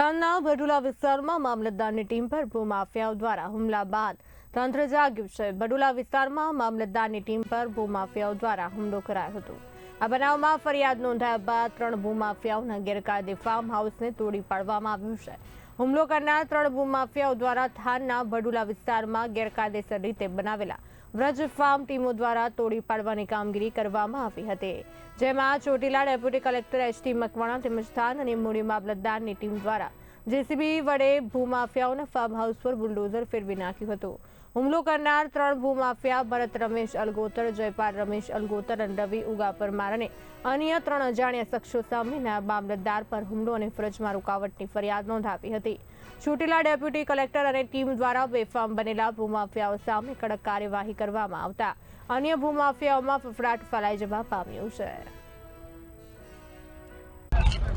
થાનના બડુલા વિસ્તારમાં મામલતદારની ટીમ પર ભૂમાફિયાઓ દ્વારા હુમલા બાદ તંત્ર જાગ્યું છે. બડુલા વિસ્તારમાં મામલતદારની ટીમ પર ભૂમાફિયાઓ દ્વારા હુમલો કરાયો હતો. આ બનાવમાં ફરિયાદ નોંધાયા બાદ ત્રણ ભૂમાફિયાઓના ગેરકાયદે ફાર્મ હાઉસને તોડી પાડવામાં આવ્યું છે. હુમલો કરનાર ત્રણ ભૂમાફિયાઓ દ્વારા થાનના ભડુલા વિસ્તારમાં ગેરકાયદેસર રીતે બનાવેલા વ્રજ ફાર્મ ટીમો દ્વારા તોડી પાડવાની કામગીરી કરવામાં આવી હતી. જેમાં Chotila deputy collector H T Makwana તેમજ થાન અને મૂડી મામલતદારની ટીમ દ્વારા જેસીબી વડે ભૂમાફિયાઓના ફાર્મ હાઉસ પર બુલડોઝર ફેરવી નાખ્યું હતું. હુમલો કરનાર ત્રણ ભૂમાફિયા, ભરત રમેશ અલગોતર, જયપાલ રમેશ અલગોતર અને રવિ ઉગા પરમાર અને અન્ય ત્રણ અજાણ્યા શખ્સો સામેના મામલતદાર પર હુમલો અને ફરજમાં રૂકાવટની ફરિયાદ નોંધાવી હતી. છૂટેલા ડેપ્યુટી કલેક્ટર અને ટીમ દ્વારા બેફામ બનેલા ભૂમાફિયાઓ સામે કડક કાર્યવાહી કરવામાં આવતા. અન્ય ભૂમાફિયાઓમાં ફફડાટ ફેલાઈ જવા પામ્યું છે.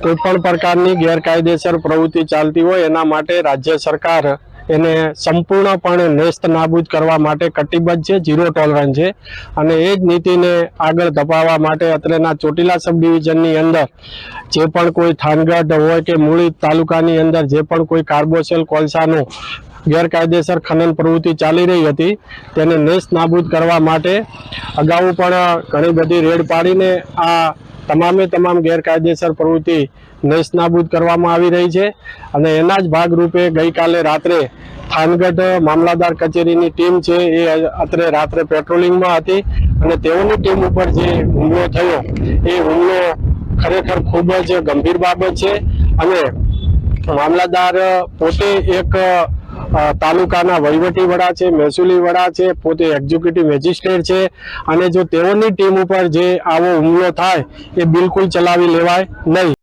કોઈ પણ પ્રકારની ગેરકાયદેસર પ્રવૃત્તિ ચાલતી હોય એના માટે રાજ્ય સરકાર એને સંપૂર્ણપણે નેસ્ત નાબૂદ કરવા માટે કટિબદ્ધ છે, ઝીરો ટોલરન્સ છે અને એ જ નીતિને આગળ ધપાવવા માટે અત્રેના ચોટીલા સબ ડિવિઝનની અંદર જે પણ કોઈ થાનગઢ હોય કે મૂળી તાલુકાની અંદર જે પણ કોઈ કાર્બોસેલ કોલસાનું ગેરકાયદેસર ખનન પ્રવૃત્તિ ચાલી રહી હતી, તેને નેસ્ત નાબૂદ કરવા માટે અગાઉ પણ ઘણી બધી રેડ પાડીને આ તમામે તમામ ગેરકાયદેસર પ્રવૃત્તિ નેસ્તનાબૂદ કરવામાં આવી રહી છે અને એના જ ભાગરૂપે ગઈકાલે રાત્રે થાનગઢ મામલાદાર કચેરીની ટીમ છે એ અત્રે રાત્રે પેટ્રોલિંગમાં હતી અને તેઓની ટીમ ઉપર જે હુમલો થયો, એ હુમલો ખરેખર ખૂબ જ ગંભીર બાબત છે અને મામલાદાર પોતે એક તાલુકાના વહીવટી વડા છે, મહેસૂલી વડા છે, પોતે એક્ઝિક્યુટિવ મેજિસ્ટ્રેટ છે અને જો તેઓની ટીમ ઉપર જે આવો હુમલો થાય, એ બિલકુલ ચલાવી લેવાય નહીં.